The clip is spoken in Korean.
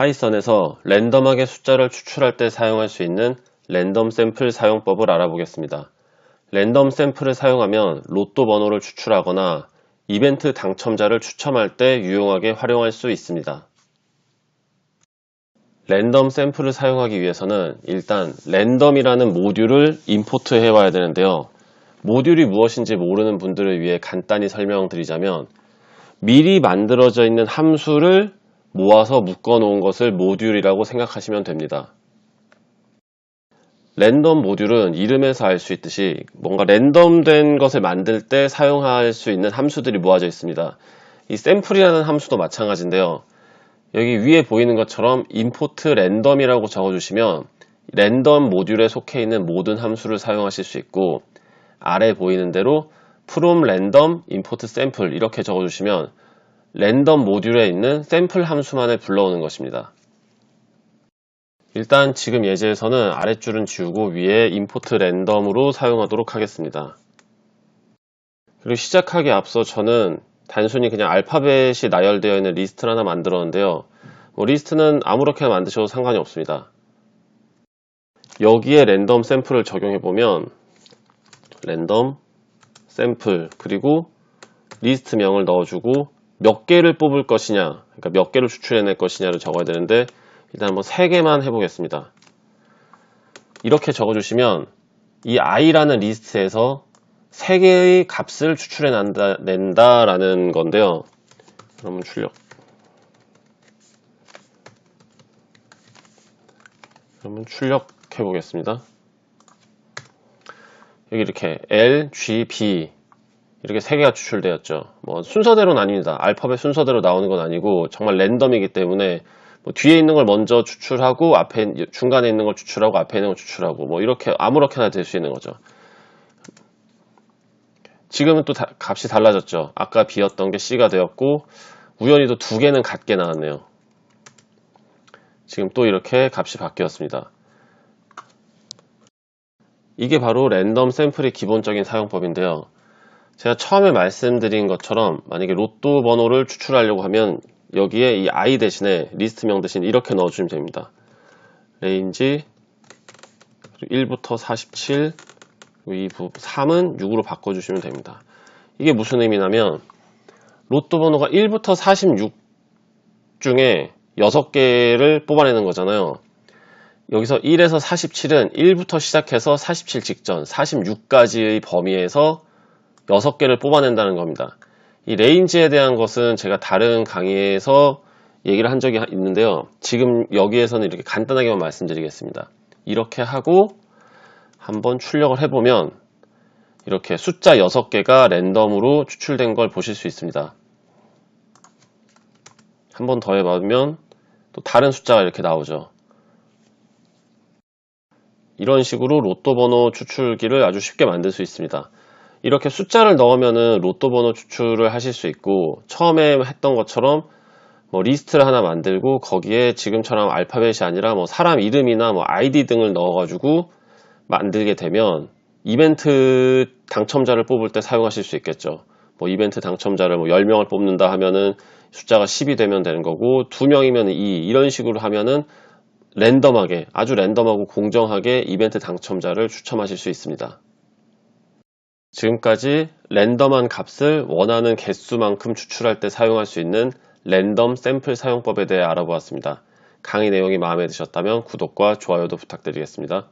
파이썬에서 랜덤하게 숫자를 추출할 때 사용할 수 있는 랜덤 샘플 사용법을 알아보겠습니다. 랜덤 샘플을 사용하면 로또 번호를 추출하거나 이벤트 당첨자를 추첨할 때 유용하게 활용할 수 있습니다. 랜덤 샘플을 사용하기 위해서는 일단 랜덤이라는 모듈을 임포트 해 와야 되는데요. 모듈이 무엇인지 모르는 분들을 위해 간단히 설명드리자면 미리 만들어져 있는 함수를 모아서 묶어 놓은 것을 모듈이라고 생각하시면 됩니다. 랜덤 모듈은 이름에서 알 수 있듯이 뭔가 랜덤된 것을 만들 때 사용할 수 있는 함수들이 모아져 있습니다. 이 샘플이라는 함수도 마찬가지인데요. 여기 위에 보이는 것처럼 import random이라고 적어주시면 랜덤 모듈에 속해 있는 모든 함수를 사용하실 수 있고 아래 보이는 대로 from random import sample 이렇게 적어주시면 랜덤 모듈에 있는 샘플 함수만을 불러오는 것입니다. 일단 지금 예제에서는 아랫줄은 지우고 위에 import random으로 사용하도록 하겠습니다. 그리고 시작하기 앞서 저는 단순히 그냥 알파벳이 나열되어 있는 리스트를 하나 만들었는데요. 뭐 리스트는 아무렇게나 만드셔도 상관이 없습니다. 여기에 랜덤 샘플을 적용해 보면 랜덤 샘플 그리고 리스트명을 넣어주고 몇 개를 뽑을 것이냐 그러니까 몇 개를 추출해낼 것이냐를 적어야 되는데 일단 한번 3개만 해보겠습니다. 이렇게 적어주시면 이 i라는 리스트에서 3개의 값을 추출해낸다 라는 건데요. 그러면 출력. 그러면 출력해 보겠습니다. 여기 이렇게 L, G, B 이렇게 세 개가 추출되었죠. 뭐 순서대로는 아닙니다. 알파벳 순서대로 나오는 건 아니고 정말 랜덤이기 때문에 뭐 뒤에 있는 걸 먼저 추출하고 앞에 중간에 있는 걸 추출하고 앞에 있는 걸 추출하고 뭐 이렇게 아무렇게나 될 수 있는 거죠. 지금은 또 다, 값이 달라졌죠. 아까 B였던 게 C가 되었고 우연히 도 두 개는 같게 나왔네요. 지금 또 이렇게 값이 바뀌었습니다. 이게 바로 랜덤 샘플의 기본적인 사용법인데요. 제가 처음에 말씀드린 것처럼 만약에 로또 번호를 추출하려고 하면 여기에 이 i 대신에 리스트명 대신 이렇게 넣어주시면 됩니다. 레인지 1부터 47 이 3은 6으로 바꿔주시면 됩니다. 이게 무슨 의미냐면 로또 번호가 1부터 46 중에 6개를 뽑아내는 거잖아요. 여기서 1에서 47은 1부터 시작해서 47 직전 46까지의 범위에서 6개를 뽑아낸다는 겁니다. 이 레인지에 대한 것은 제가 다른 강의에서 얘기를 한 적이 있는데요. 지금 여기에서는 이렇게 간단하게만 말씀드리겠습니다. 이렇게 하고 한번 출력을 해보면 이렇게 숫자 6개가 랜덤으로 추출된 걸 보실 수 있습니다. 한번 더 해보면 또 다른 숫자가 이렇게 나오죠. 이런 식으로 로또 번호 추출기를 아주 쉽게 만들 수 있습니다. 이렇게 숫자를 넣으면은 로또 번호 추출을 하실 수 있고 처음에 했던 것처럼 뭐 리스트를 하나 만들고 거기에 지금처럼 알파벳이 아니라 뭐 사람 이름이나 뭐 아이디 등을 넣어가지고 만들게 되면 이벤트 당첨자를 뽑을 때 사용하실 수 있겠죠. 뭐 이벤트 당첨자를 뭐 10명을 뽑는다 하면은 숫자가 10이 되면 되는 거고 2명이면 2 이런 식으로 하면은 랜덤하게 아주 랜덤하고 공정하게 이벤트 당첨자를 추첨하실 수 있습니다. 지금까지 랜덤한 값을 원하는 개수만큼 추출할 때 사용할 수 있는 랜덤 샘플 사용법에 대해 알아보았습니다. 강의 내용이 마음에 드셨다면 구독과 좋아요도 부탁드리겠습니다.